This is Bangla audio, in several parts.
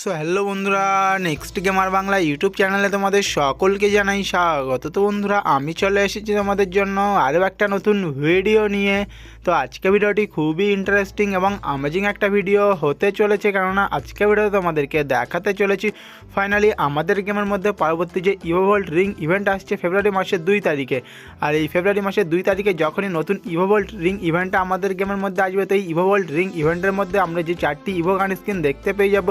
সো হ্যালো বন্ধুরা নেক্সট গেমার বাংলা ইউটিউব চ্যানেলে তোমাদের সকলকে জানাই স্বাগত। তো বন্ধুরা, আমি চলে এসেছি তোমাদের জন্য আরও একটা নতুন ভিডিও নিয়ে। তো আজকে ভিডিওটি খুবই ইন্টারেস্টিং এবং অ্যামেজিং একটা ভিডিও হতে চলেছে, কেননা আজকে ভিডিওতে তোমাদেরকে দেখাতে চলেছি। ফাইনালি আমাদের গেমের মধ্যে পরবর্তী যে ইভোভোল্ট রিং ইভেন্ট আসছে ফেব্রুয়ারি মাসের দুই তারিখে। আর এই ফেব্রুয়ারি মাসের দুই তারিখে যখনই নতুন ইভোভোল্ট রিং ইভেন্টটা আমাদের গেমের মধ্যে আসবে, তো এই ইভোভোল্ট রিং ইভেন্টের মধ্যে আমরা যে চারটি ইভো গান স্কিন দেখতে পেয়ে যাব।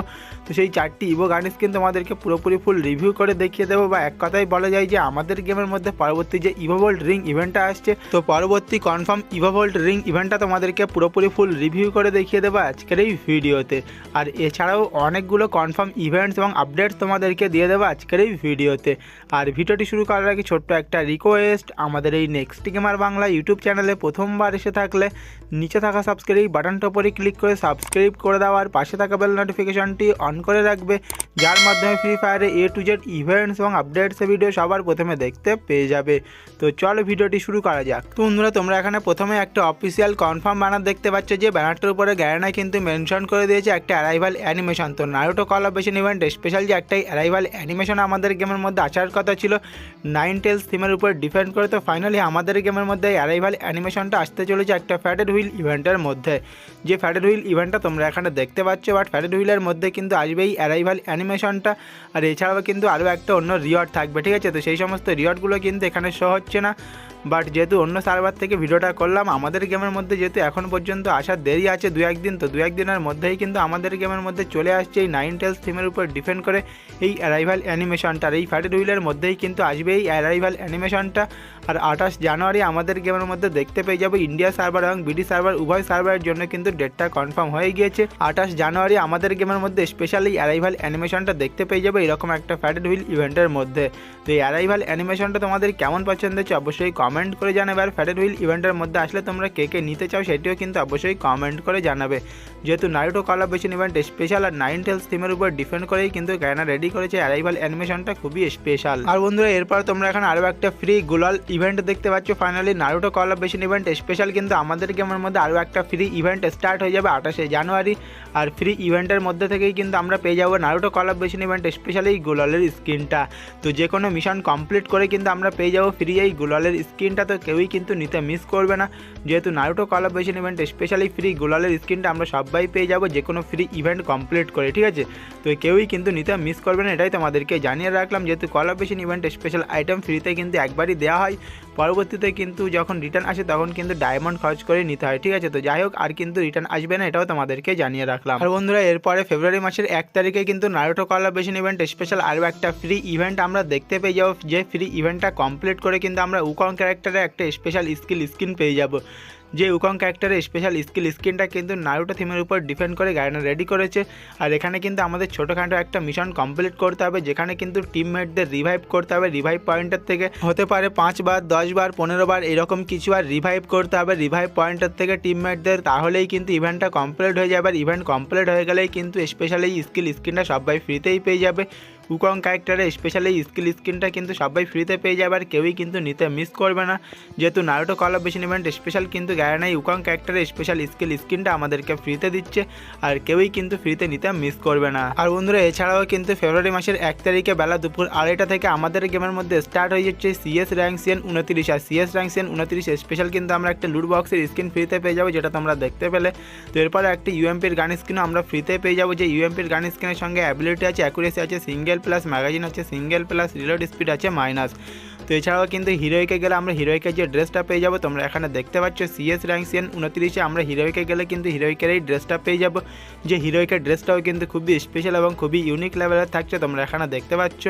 তো সেই চারটি ইভো গান স্কিন তোমাদেরকে পুরোপুরি ফুল রিভিউ করে দেখিয়ে দেবো বা এক কথাই বলা যায় যে আমাদের গেমের মধ্যে পরবর্তী যে ইভোভোল্ট রিং ইভেন্টটা আসছে, তো পরবর্তী কনফার্ম ইভোভোল্ট রিং ইভেন্টটা তোমাদেরকে পুরোপুরি ফুল রিভিউ করে দেখিয়ে দেবো আজকের এই ভিডিওতে। আর এছাড়াও অনেকগুলো কনফার্ম ইভেন্টস এবং আপডেটস তোমাদেরকে দিয়ে দেবো আজকের এই ভিডিওতে। আর ভিডিওটি শুরু করার আগে ছোট্ট একটা রিকোয়েস্ট আমাদের এই নেক্সট গেমার বাংলা ইউটিউব চ্যানেলে প্রথমবার এসে থাকলে নিচে থাকা সাবস্ক্রাইব বাটনটা উপরে ক্লিক করে সাবস্ক্রাইব করে দেওয়ার পাশে থাকা বেল নোটিফিকেশনটি অন করে রাখবে, যার মাধ্যমে ফ্রি ফায়ারে এ টু জেড ইভেন্টস এবং আপডেটসের ভিডিও সবার প্রথমে দেখতে পেয়ে যাবে। তো চলো ভিডিওটি শুরু করা যাক। তো বন্ধুরা, তোমরা এখানে প্রথমে একটা অফিসিয়াল কনফার্ম ব্যানার দেখতে পাচ্ছ যে ব্যানারটার উপরে গ্যারানায় কিন্তু মেনশন করে দিয়েছে একটা অ্যারাইভাল অ্যানিমেশন তো নারুটো কলাবেশন ইভেন্ট স্পেশাল যে একটা অ্যারাইভাল অ্যানিমেশন আমাদের গেমের মধ্যে আসার কথা ছিল নাইন টেলস থিমের উপর ডিপেন্ড করে। তো ফাইনালি আমাদের গেমের মধ্যে অ্যারাইভাল অ্যানিমেশনটা আসতে চলেছে একটা ফ্যাটেড হুইল ইভেন্টের মধ্যে। যে ফ্যাটেড হুইল ইভেন্টটা তোমরা এখানে দেখতে পাচ্ছ বাট ফ্যাটেড হুইলের মধ্যে কিন্তু আসবে এই অ্যারাইভাল অ্যানিমেশনটা আর এছাড়াও কিন্তু আরও একটা অন্য রিওয়ার্ড থাকবে, ঠিক আছে? তো সেই সমস্ত রিওয়ার্ডগুলো কিন্তু এখানে শো হচ্ছে না। বাট যেহেতু অন্য সার্ভার থেকে ভিডিওটা করলাম, আমাদের গেমের মধ্যে যেহেতু এখন পর্যন্ত আসার দেরি আছে দু একদিন, তো দু একদিনের মধ্যেই কিন্তু আমাদের গেমের মধ্যে চলে আসছে এই নাইন টেলস থিমের উপর ডিপেন্ড করে এই অ্যারাইভাল অ্যানিমেশনটা এই ফ্যাটেড হুইলের মধ্যেই কিন্তু আসবে এই অ্যারাইভাল অ্যানিমেশনটা আর আঠাশ জানুয়ারি আমাদের গেমের মধ্যে দেখতে পেয়ে যাব ইন্ডিয়া সার্ভার এবং বিডি সার্ভার উভয় সার্ভারের জন্য কিন্তু ডেটটা কনফার্ম হয়ে গিয়েছে। আঠাশ জানুয়ারি আমাদের গেমের মধ্যে স্পেশালি অ্যারাইভাল অ্যানিমেশনটা দেখতে পেয়ে যাব এরকম একটা ফ্যাটেড হুইল ইভেন্টের মধ্যে। তো এই অ্যারাইভাল অ্যানিমেশনটা তোমাদের কেমন পছন্দ হচ্ছে অবশ্যই কমেন্ট করে জানাবে আর ফ্যাটেড হুইল ইভেন্টের মধ্যে আসলে তোমরা কে কে নিতে চাও সেটিও কিন্তু অবশ্যই কমেন্ট করে জানাবে। যেহেতু নাইটো কলাবেশন ইভেন্ট স্পেশাল আর নাইন টেলস থিমের উপর ডিপেন্ড করেই কিন্তু গ্যানা রেডি করেছে। অ্যারাইভাল অ্যানিমেশনটা খুবই স্পেশাল আর বন্ধুরা, এরপর তোমরা এখন আরও একটা ফ্রি গুলাল ইভেন্ট দেখতে পাচ্ছ। Finally Naruto collaboration event special কিন্তু আমাদের গেমের মধ্যে আরও একটা ফ্রি ইভেন্ট স্টার্ট হয়ে যাবে আঠাশে জানুয়ারি আর ফ্রি ইভেন্টের মধ্যে থেকেই কিন্তু আমরা পেয়ে যাব নারুটো কলাবেশন ইভেন্ট স্পেশালি এই গুলালের স্কিনটা তো যে কোনো মিশন কমপ্লিট করে কিন্তু আমরা পেয়ে যাব ফ্রি এই গুলালের স্কিনটা তো কেউই কিন্তু নিতে মিস করবে না। যেহেতু Naruto collaboration event specially free গোলালের স্কিনটা আমরা সবাই পেয়ে যাব যে কোনো ফ্রি ইভেন্ট কমপ্লিট করে, ঠিক আছে? তো কেউই কিন্তু নিতে মিস করবে না, এটাই তোমাদেরকে জানিয়ে রাখলাম। যেহেতু কলাবেশন ইভেন্ট স্পেশাল আইটেম ফ্রিতে কিন্তু একবারই দেওয়া হয়। পরবর্তীতে কিন্তু যখন রিটার্ন আসে তখন কিন্তু ডায়মন্ড খরচ করে নিতে হয়, ঠিক আছে? তো যাই হোক, আর কিন্তু রিটার্ন আসবে না, এটাও তোমাদেরকে জানিয়ে রাখলাম। আর বন্ধুরা, এরপরে ফেব্রুয়ারি মাসের এক তারিখে কিন্তু নারোটো কলাবেশন ইভেন্ট স্পেশাল আরও একটা ফ্রি ইভেন্ট আমরা দেখতে পেয়ে যাব, যে ফ্রি ইভেন্টটা কমপ্লিট করে কিন্তু আমরা উকং ক্যারেক্টারে একটা স্পেশাল স্কিল স্কিন পেয়ে যাব। যে উকং ক্যারেক্টারের স্পেশাল স্কিল স্কিনটা কিন্তু নারুটো থিমের উপর ডিপেন্ড করে গায়না রেডি করেছে। আর এখানে কিন্তু আমাদের ছোটোখাটো একটা মিশন কমপ্লিট করতে হবে, যেখানে কিন্তু টিমমেটদের রিভাইভ করতে হবে রিভাইভ পয়েন্টের থেকে। হতে পারে পাঁচবার দশবার পনেরো বার, এরকম কিছু আর রিভাইভ করতে হবে রিভাইভ পয়েন্টের থেকে টিমমেটদের তাহলেই কিন্তু ইভেন্টটা কমপ্লিট হয়ে যাবে, আর ইভেন্ট কমপ্লিট হয়ে গেলেই কিন্তু স্পেশাল এই স্কিল স্কিনটা সবাই ফ্রিতেই পেয়ে যাবে। উকং ক্যারেক্টারের স্পেশালি স্কিল স্কিনটা কিন্তু সবাই ফ্রিতে পেয়ে যাবে আর কেউই কিন্তু নিতে মিস করবে না। যেহেতু নারুটো কলাবেশন ইভেন্ট স্পেশাল কিন্তু গ্যারানাই উকং ক্যারেক্টারের স্পেশাল স্কিল স্কিনটা আমাদেরকে ফ্রিতে দিচ্ছে আর কেউই কিন্তু ফ্রিতে নিতে মিস করবে না। আর বন্ধুরা, এছাড়াও কিন্তু ফেব্রুয়ারি মাসের এক তারিখে বেলা দুপুর আড়াইটা থেকে আমাদের গেমের মধ্যে স্টার্ট হয়ে যাচ্ছে সিএস র্যাঙ্ক সিএন উনত্রিশ। আর সিএস র্যাঙ্ক সিএন উনত্রিশ স্পেশাল কিন্তু আমরা একটা লুট বক্সের স্কিন ফ্রিতে পেয়ে যাব, যেটা তোমরা দেখতে পেলে। তো এরপরে একটি ইউএমপির গান স্কিনও আমরা ফ্রিতে পেয়ে যাব। যে ইউএমপির গান স্কিনের সঙ্গে অ্যাবিলিটি আছে অ্যাকুরেসি আছে সিঙ্গেল প্লাস ম্যাগাজিন আছে সিঙ্গেল প্লাস রিলোড স্পিড আছে মাইনাস তো এছাড়াও কিন্তু হিরোইকে গেলে আমরা হিরোইকের যে ড্রেসটা পেয়ে যাব, তোমরা এখানে দেখতে পাচ্ছ সিএস র্যাঙ্ক সিএন উনত্রিশে, আমরা হিরোইকে গেলে কিন্তু হিরোইকের এই ড্রেসটা পেয়ে যাব। যে হিরোইকের ড্রেসটাও কিন্তু খুবই স্পেশাল এবং খুবই ইউনিক লেভেলের থাকছে, তোমরা এখানে দেখতে পাচ্ছ।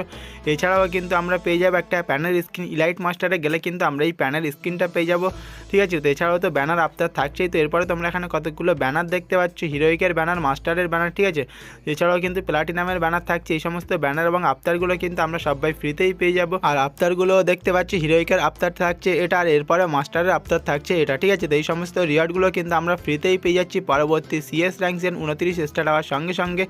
এছাড়াও কিন্তু আমরা পেয়ে যাব একটা প্যানেল স্ক্রিন ইলাইট মাস্টারে গেলে কিন্তু আমরা এই প্যানেল স্ক্রিনটা পেয়ে যাব। ঠিক আছে, তো এছাড়াও তো ব্যানার আফতার থাকছেই, তো এরপরে তোমরা এখানে কতগুলো ব্যানার দেখতে পাচ্ছ, হিরোইকের ব্যানার মাস্টারের ব্যানার ঠিক আছে? এছাড়াও কিন্তু প্লাটিনামের ব্যানার থাকছে, এই সমস্ত ব্যানার এবং আফতারগুলো কিন্তু আমরা সবাই ফ্রিতেই পেয়ে যাব। আর আফতারগুলো দেখতে পাচ্ছি, হিরোইকের আফতার থাকছে এটা আর এরপরে মাস্টারের আফতার থাকছে এটা, ঠিক আছে? তো এই সমস্ত রিওয়ার্ডগুলো কিন্তু আমরা ফ্রিতেই পেয়ে যাচ্ছি। পরবর্তী সিএস র্যাঙ্কসেন উনত্রিশ স্টার হওয়ার সঙ্গে সঙ্গে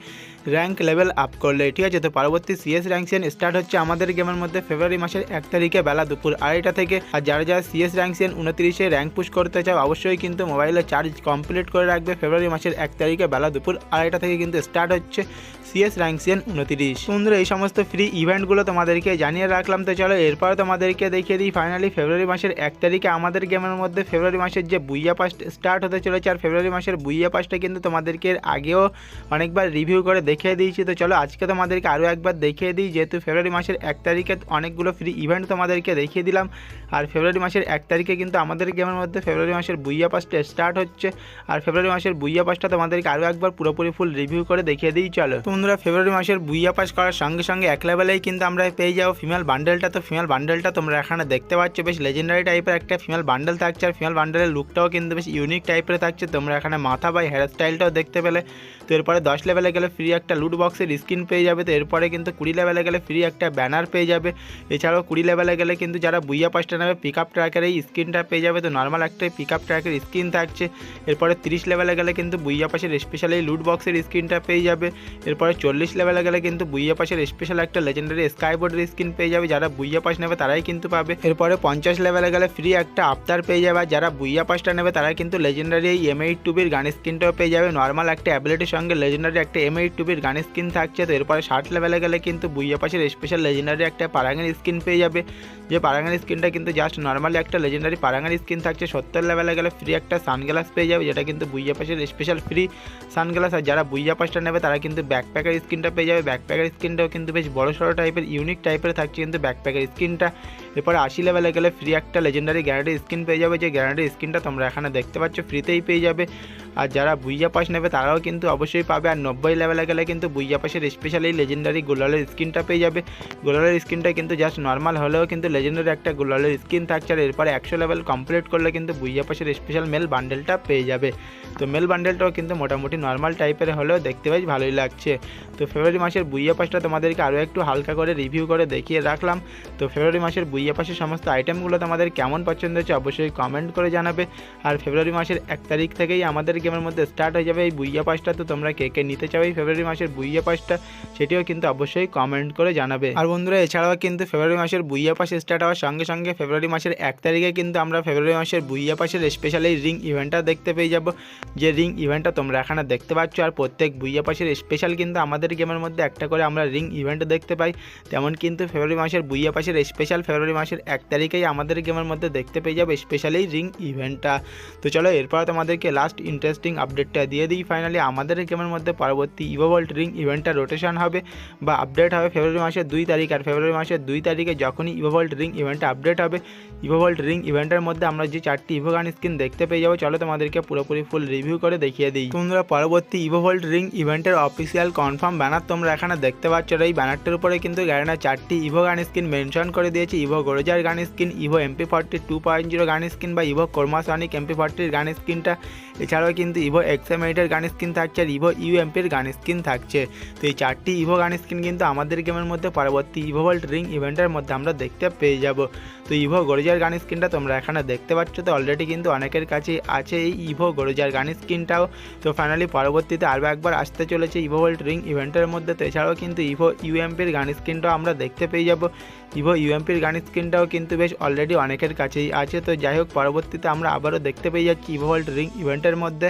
র্যাঙ্ক লেভেল আপ করলে, ঠিক আছে? তো পরবর্তী সিএস র্যাঙ্ক সেন স্টার্ট হচ্ছে আমাদের গেমের মধ্যে ফেব্রুয়ারি মাসের এক তারিখে বেলা দুপুর আড়াইটা থেকে। আর যারা যারা সিএস র্যাঙ্ক সেন উনত্রিশে র্যাঙ্ক পুশ করতে চাও, অবশ্যই কিন্তু মোবাইলে চার্জ কমপ্লিট করে রাখবে ফেব্রুয়ারি মাসের এক তারিখে বেলা দুপুর আড়াইটা থেকে কিন্তু স্টার্ট হচ্ছে সিএস র্যাঙ্কসিয়ান উনতিরিশ। সুন্দর এই সমস্ত ফ্রি ইভেন্টগুলো তোমাদেরকে জানিয়ে রাখলাম। তো চলো, এরপর তোমাদেরকে দেখিয়ে দিই। ফাইনালি ফেব্রুয়ারি মাসের এক তারিখে আমাদের গেমের মধ্যে ফেব্রুয়ারি মাসের যে বুইয়া পাস স্টার্ট হতে চলেছে আর ফেব্রুয়ারি মাসের বুইয়া পাসটা কিন্তু তোমাদেরকে আগেও অনেকবার রিভিউ করে দেখিয়ে দিয়েছি। তো চলো, আজকে তোমাদেরকে আরও একবার দেখিয়ে দিই। যেহেতু ফেব্রুয়ারি মাসের এক তারিখে অনেকগুলো ফ্রি ইভেন্ট তোমাদেরকে দেখিয়ে দিলাম। আর ফেব্রুয়ারি মাসের এক তারিখে কিন্তু আমাদের গেমের মধ্যে ফেব্রুয়ারি মাসের বুইয়া পাসটা স্টার্ট হচ্ছে। আর ফেব্রুয়ারি মাসের বুইয়া পাসটা তোমাদেরকে আরও একবার পুরোপুরি ফুল রিভিউ করে দেখিয়ে দিই। চলো বন্ধুরা ফেব্রুয়ারি মাসের বুইয়া পাস করার সঙ্গে সঙ্গে এক লেভেলেই কিন্তু আমরা পেয়ে যাব। ফিমেল বান্ডেলটা তো ফিমেল বান্ডেলটা তোমরা এখানে দেখতে পাচ্ছ, বেশ লেজেন্ডারি টাইপের একটা ফিমেল বান্ডেল থাকছে। আর ফিমেল বান্ডেলের লুকটাও কিন্তু বেশ ইউনিক টাইপের থাকছে। তোমরা এখানে মাথা বা হেয়ার স্টাইলটাও দেখতে পেলে। তো এরপরে দশ লেভেলে গেলে ফ্রি একটা লুট বক্সের স্ক্রিন পেয়ে যাবে। তো এরপরে কিন্তু কুড়ি লেভেলে গেলে ফ্রি একটা ব্যানার পেয়ে যাবে। এছাড়াও কুড়ি লেভেলে গেলে কিন্তু যারা বুইয়া পাসটা নেবে পিক আপ ট্র্যাকের এই স্ক্রিনটা পেয়ে যাবে। তো নর্মাল একটা পিক আপ ট্র্যাকের স্ক্রিন থাকছে। এরপরে তিরিশ লেভেলে গেলে কিন্তু বুইয়া পাশের স্পেশাল এই লুট বক্সের স্ক্রিনটা পেয়ে যাবে। এরপরে চল্লিশ লেভেলে গেলে কিন্তু বুইয়া পাশের স্পেশাল একটা লেজেন্ডারি স্কাইবোর্ডের স্ক্রিন পেয়ে যাবে। যারা বুইয়া পাস নেবে তারাই কিন্তু পাবে। এরপরে পঞ্চাশ লেভেলে গেলে ফ্রি একটা আফতার পেয়ে যাবে। যারা বুইয়া পাসটা নেবে তারা কিন্তু লেজেন্ডারি এই এম এইট টুবির গান স্ক্রিনটাও পেয়ে যাবে। নর্মাল একটা অ্যাবিলিটির সঙ্গে লেজেন্ডারি একটা এম এইট টুবির গান স্ক্রিন থাকছে। তো এরপরে ষাট লেভেলে গেলে কিন্তু বুইয়া পাশের স্পেশাল লেজেন্ডারি একটা পারাঙ্গের স্ক্রিন পেয়ে যাবে। যে পারাঙ্গার স্ক্রিনটা কিন্তু জাস্ট নর্মালি একটা লেজেন্ডারি পারাঙ্গার স্ক্রিন থাকছে। সত্তর লেভেলে গেলে ফ্রি একটা সানগ্লাস পেয়ে যাবে, যেটা কিন্তু বুইয়া পাশের স্পেশাল ফ্রি সানগ্লাস আর যারা বুইয়া পাসটা নেবে, তারা কিন্তু ব্যাকপ্যাকের স্ক্রিনটা পেয়ে যাবে। ব্যাকপ্যাকের স্ক্রিনটাও কিন্তু বেশ বড় সড়ো টাইপের ইউনিক টাইপের থাকছে কিন্তু ব্যাকপ্যাকের স্ক্রিনটা এরপরে আশি লেভেলে গেলে ফ্রি একটা লেজেন্ডারি গ্যারান্টি স্ক্রিন পেয়ে যাবে। যে গ্যারান্টি স্ক্রিনটা তোমরা এখানে দেখতে পাচ্ছ ফ্রিতেই পেয়ে যাবে। আর যারা বুইয়া পাস নেবে তারাও কিন্তু অবশ্যই পাবে। আর নব্বই লেভেলে গেলে কিন্তু বুইয়া পাসের স্পেশাল লেজেন্ডারি গোলালের স্ক্রিনটা পেয়ে যাবে। গোলালের স্ক্রিনটা কিন্তু জাস্ট নর্মাল হলেও কিন্তু লেজেন্ডারি একটা গোলালের স্ক্রিন থাকছে আর এরপরে একশো লেভেল কমপ্লিট করলে কিন্তু বুইয়া পাসের স্পেশাল মেল বান্ডেলটা পেয়ে যাবে। তো মেল বান্ডেলটাও কিন্তু মোটামুটি নর্মাল টাইপের হলেও দেখতে বেশ ভালোই লাগছে। তো ফেব্রুয়ারি মাসের বুইয়া পাসটা তোমাদেরকে আরও একটু হালকা করে রিভিউ করে দেখিয়ে রাখলাম। তো ফেব্রুয়ারি মাসের বুইয়া পাসের সমস্ত আইটেমগুলো তোমাদের কেমন পছন্দ হচ্ছে অবশ্যই কমেন্ট করে জানাবে। আর ফেব্রুয়ারি মাসের এক তারিখ থেকেই আমাদের গেমের মধ্যে স্টার্ট হয়ে যাবে এই বুইয়া পাসটা। তো তোমরা কে কে নিতে চাও এই ফেব্রুয়ারি মাসের বুইয়া পাসটা, সেটিও কিন্তু অবশ্যই কমেন্ট করে জানাবে। আর বন্ধুরা, এছাড়াও কিন্তু ফেব্রুয়ারি মাসের বুইয়া পাস স্টার্ট হওয়ার সঙ্গে সঙ্গে ফেব্রুয়ারি মাসের এক তারিখে কিন্তু আমরা ফেব্রুয়ারি মাসের বুইয়া পাসের স্পেশাল এই রিং ইভেন্টটা দেখতে পেয়ে যাব। যে রিং ইভেন্টটা তোমরা এখানে দেখতে পাচ্ছ, আর প্রত্যেক বুইয়া পাসের স্পেশাল কিন্তু আমাদের গেমের মধ্যে একটা করে আমরা রিং ইভেন্ট দেখতে পাই। তেমন কিন্তু ফেব্রুয়ারি মাসের বুইয়া পাসের স্পেশাল ফেব্রুয়ারি মাসের এক তারিখেই আমাদের গেমের মধ্যে দেখতে পেয়ে যাবে স্পেশাল এই রিং ইভেন্টটা তো চলো, এরপর তোমাদেরকে লাস্ট ইন্টারেস্টিং আপডেটটা দিয়ে দিই। ফাইনালি আমাদের গেমের মধ্যে পরবর্তী ইভোভল্ট রিং ইভেন্টটা রোটেশন হবে বা আপডেট হবে ফেব্রুয়ারি মাসের দুই তারিখ আর ফেব্রুয়ারি মাসের দুই তারিখে যখনই ইভোভল্ট রিং ইভেন্টটা আপডেট হবে ইভোভল্ট রিং ইভেন্টের মধ্যে আমরা যে চারটি ইভোগান স্ক্রিন দেখতে পেয়ে যাব, চলো তোমাদেরকে পুরোপুরি ফুল রিভিউ করে দেখিয়ে দিই। তোমরা পরবর্তী ইভোভল্ট রিং ইভেন্টের অফিসিয়াল কনফার্ম ব্যানার তোমরা এখানে দেখতে পাচ্ছ এই ব্যানারটার উপরে কিন্তু গ্যারেনা চারটি ইভো গান স্ক্রিন মেনশন করে দিয়েছে। Evo গোরজার gun screen evo MP forty two point zero gun screen বা ইভো কর্মাসনিক এমপি ফর্টির গান স্ক্রিনটা এছাড়াও কিন্তু ইভো এক্সএম এইটের গান স্ক্রিন থাকছে আর ইভো ইউএমপির গান স্ক্রিন থাকছে। তো এই চারটি ইভো গান স্ক্রিন কিন্তু আমাদের গেমের মধ্যে পরবর্তী ইভো ভল্ট রিং ইভেন্টের মধ্যে আমরা দেখতে পেয়ে যাব। তো ইভো গরজার গান স্ক্রিনটা তোমরা এখানে দেখতে পাচ্ছ। তো অলরেডি কিন্তু অনেকের কাছে আছে এই ইভো গরজার গান স্ক্রিনটাও তো ফাইনালি পরবর্তীতে আরও একবার আসতে চলেছে ইভো ভল্ট রিং ইভেন্টের মধ্যে। তো এছাড়াও কিন্তু ইভো ইউএমপির গান স্ক্রিনটাও আমরা দেখতে পেয়ে যাব। ইভো ইউএমপির গান স্ক্রিনটাও কিন্তু বেশ অলরেডি অনেকের কাছেই আছে। তো যাই হোক, পরবর্তীতে আমরা আবারও দেখতে পেয়ে যাচ্ছি ইভো ওয়ার্ল্ড রিং ইভেন্টের মধ্যে।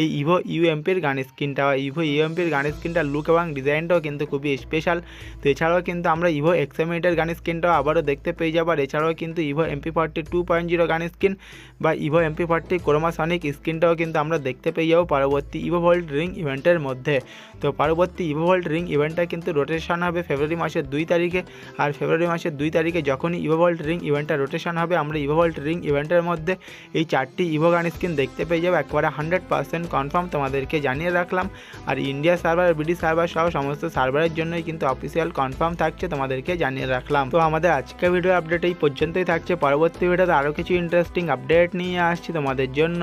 এই ইভো ইউএমপির গান স্ক্রিনটা ইভো ইউএমপির গান স্ক্রিনটার লুক এবং ডিজাইনটাও কিন্তু খুবই স্পেশাল তো এছাড়াও কিন্তু আমরা ইভো এক্সএমএটের গান স্ক্রিনটাও আবারও দেখতে পেয়ে যাব। আর এছাড়াও কিন্তু evo MP forty two point zero gun screen বা ইভো এমপি ফর্টি ক্রোমাসনিক স্ক্রিনটাও কিন্তু আমরা দেখতে পেয়ে যাব পরবর্তী ইভো ভল্ট রিং ইভেন্টের মধ্যে। তো পরবর্তী ইভো ভল্ট রিং ইভেন্টটা কিন্তু রোটেশন হবে ফেব্রুয়ারি মাসের দুই তারিখে। আর ফেব্রুয়ারি মাসের দুই তারিখে যখনই ইভো ভল্ট রিং ইভেন্টটা রোটেশন হবে, আমরা ইভো ভল্ট রিং ইভেন্টের মধ্যে এই চারটি ইভো গান স্ক্রিন দেখতে পেয়ে যাব। একবারে হান্ড্রেড পার্সেন্ট কনফার্ম তোমাদেরকে জানিয়ে রাখলাম। আর ইন্ডিয়া সার্ভার ব্রিটিশ সার্ভার সহ সমস্ত সার্ভারের জন্যই কিন্তু অফিসিয়াল কনফার্ম থাকছে তোমাদেরকে জানিয়ে রাখলাম। তো আমাদের আজকে ভিডিও আপডেট এই পর্যন্তই থাকছে। পরবর্তী ভিডিওতে আরও কিছু ইন্টারেস্টিং আপডেট নিয়ে আসছি তোমাদের জন্য।